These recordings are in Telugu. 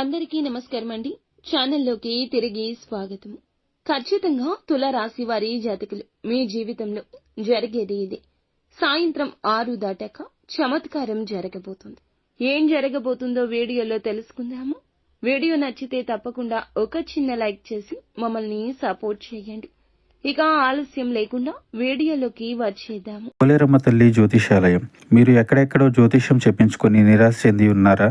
అందరికీ నమస్కారం అండి ఛానల్లోకి తిరిగి స్వాగతం. ఖచ్చితంగా తులరాశి వారి జాతకులు మీ జీవితంలో జరిగేది ఇది. సాయంత్రం ఆరు దాటాక చమత్కారం జరగబోతుంది. ఏం జరగబోతుందో వీడియోలో తెలుసుకుందాము. వీడియో నచ్చితే తప్పకుండా ఒక చిన్న లైక్ చేసి మమ్మల్ని సపోర్ట్ చేయండి. ఇక ఆలస్యం లేకుండా వీడియోలోకి వచ్చేద్దాము. కోలేరమ్మ తల్లి జ్యోతిషాలయం. మీరు ఎక్కడెక్కడో జ్యోతిష్యం చెప్పించుకొని నిరాశ చెంది ఉన్నారా?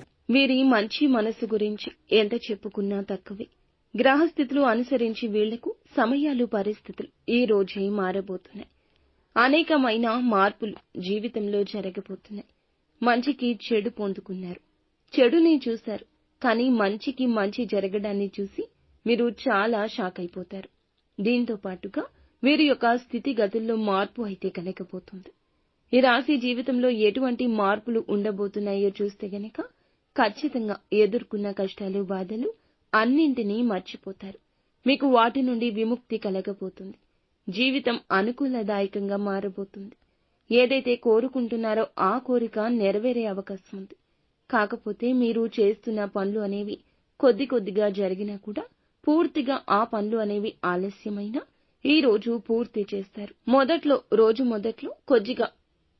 వీరి మంచి మనసు గురించి ఎంత చెప్పుకున్నా తక్కువే. గ్రహస్థితులు అనుసరించి వీళ్ళకు సమయాలు పరిస్థితులు ఈ రోజే మారబోతున్నాయి. అనేకమైన మార్పులు జీవితంలో జరగబోతున్నాయి. మంచికి చెడు పొందుకున్నారు. చెడుని చూశారు కానీ మంచికి మంచి జరగడాన్ని చూసి మీరు చాలా షాక్ అయిపోతారు. దీంతో పాటుగా వీరి యొక్క స్థితిగతుల్లో మార్పు అయితే కలగబోతుంది. ఈ రాశి జీవితంలో ఎటువంటి మార్పులు ఉండబోతున్నాయో చూస్తే గనక ఖచ్చితంగా ఎదుర్కొన్న కష్టాలు బాధలు అన్నింటినీ మర్చిపోతారు. మీకు వాటి నుండి విముక్తి కలగబోతుంది. జీవితం అనుకూలదాయకంగా మారబోతుంది. ఏదైతే కోరుకుంటున్నారో ఆ కోరిక నెరవేరే అవకాశం ఉంది. కాకపోతే మీరు చేస్తున్న పనులు అనేవి కొద్ది కొద్దిగా జరిగినా కూడా పూర్తిగా ఆ పనులు అనేవి ఆలస్యమైనా ఈ రోజు పూర్తి చేస్తారు. మొదట్లో రోజు మొదట్లో కొద్దిగా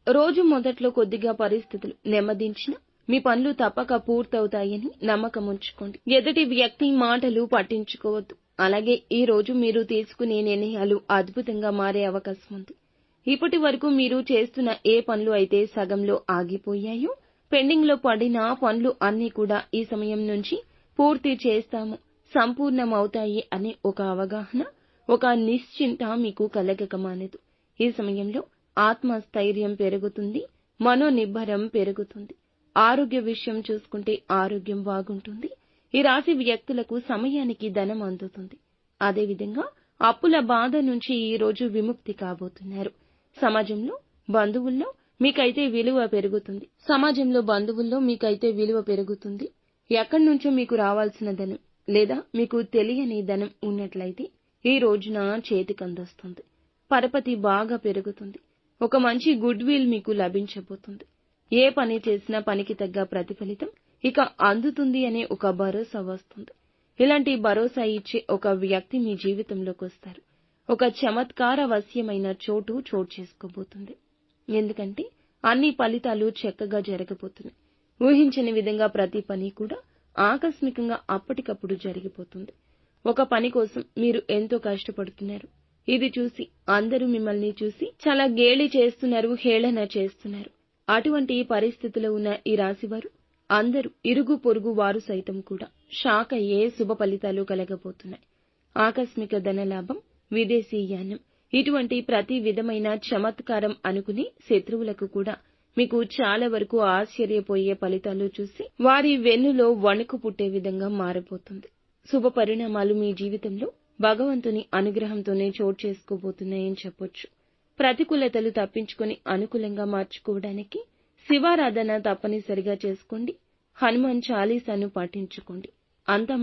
రోజు మొదట్లో కొద్దిగా పరిస్థితులు నెమ్మదించిన మీ పనులు తప్పక పూర్తవుతాయని నమ్మకం ఉంచుకోండి. ఎదుటి వ్యక్తి మాటలు పట్టించుకోవద్దు. అలాగే ఈ రోజు మీరు తీసుకునే నిర్ణయాలు అద్భుతంగా మారే అవకాశం ఉంది. ఇప్పటి వరకు మీరు చేస్తున్న ఏ పనులు అయితే సగంలో ఆగిపోయాయో పెండింగ్లో పడిన పనులు అన్నీ కూడా ఈ సమయం నుంచి పూర్తి చేస్తాము సంపూర్ణమవుతాయి అనే ఒక అవగాహన ఒక నిశ్చింత మీకు కలగక మానదు. ఈ సమయంలో ఆత్మస్థైర్యం పెరుగుతుంది మనోనిబ్బరం పెరుగుతుంది. ఆరోగ్య విషయం చూసుకుంటే ఆరోగ్యం బాగుంటుంది. ఈ రాశి వ్యక్తులకు సమయానికి ధనం అందుతుంది. అదేవిధంగా అప్పుల బాధ నుంచి ఈ రోజు విముక్తి కాబోతున్నారు. సమాజంలో బంధువుల్లో మీకైతే విలువ పెరుగుతుంది. సమాజంలో బంధువుల్లో మీకైతే విలువ పెరుగుతుంది. ఎక్కడి నుంచో మీకు రావాల్సిన ధనం లేదా మీకు తెలియని ధనం ఉన్నట్లయితే ఈ రోజున చేతికందొస్తుంది. పరపతి బాగా పెరుగుతుంది. ఒక మంచి గుడ్ విల్ మీకు లభించబోతుంది. ఏ పని చేసినా పనికి తగ్గ ప్రతిఫలితం ఇక అందుతుంది అనే ఒక భరోసా వస్తుంది. ఇలాంటి భరోసా ఇచ్చే ఒక వ్యక్తి మీ జీవితంలోకి వస్తారు. ఒక చమత్కార వశ్యమైన చోటు చోటు చేసుకోబోతుంది. ఎందుకంటే అన్ని ఫలితాలు చక్కగా జరగబోతున్నాయి. ఊహించని విధంగా ప్రతి పని కూడా ఆకస్మికంగా అప్పటికప్పుడు జరిగిపోతుంది. ఒక పని కోసం మీరు ఎంతో కష్టపడుతున్నారు. ఇది చూసి అందరూ మిమ్మల్ని చూసి చాలా గేలి చేస్తున్నారు హేళన చేస్తున్నారు. అటువంటి పరిస్థితిలో ఉన్న ఈ రాశివారు అందరూ ఇరుగు పొరుగు వారు సైతం కూడా షాక్ అయ్యే శుభ ఫలితాలు కలగబోతున్నాయి. ఆకస్మిక ధనలాభం విదేశీయానం ఇటువంటి ప్రతి విధమైన చమత్కారం అనుకుని శత్రువులకు కూడా మీకు చాలా వరకు ఆశ్చర్యపోయే ఫలితాలు చూసి వారి వెన్నులో వణుకు పుట్టే విధంగా మారబోతుంది. శుభ పరిణామాలు మీ జీవితంలో భగవంతుని అనుగ్రహంతోనే చోటు చేసుకోబోతున్నాయని చెప్పొచ్చు. ప్రతికూలతలు తప్పించుకొని అనుకూలంగా మార్చుకోవడానికి శివారాధన తప్పనిసరిగా చేసుకోండి. హనుమాన్ చాలీసాను పాటించుకోండి. అంతా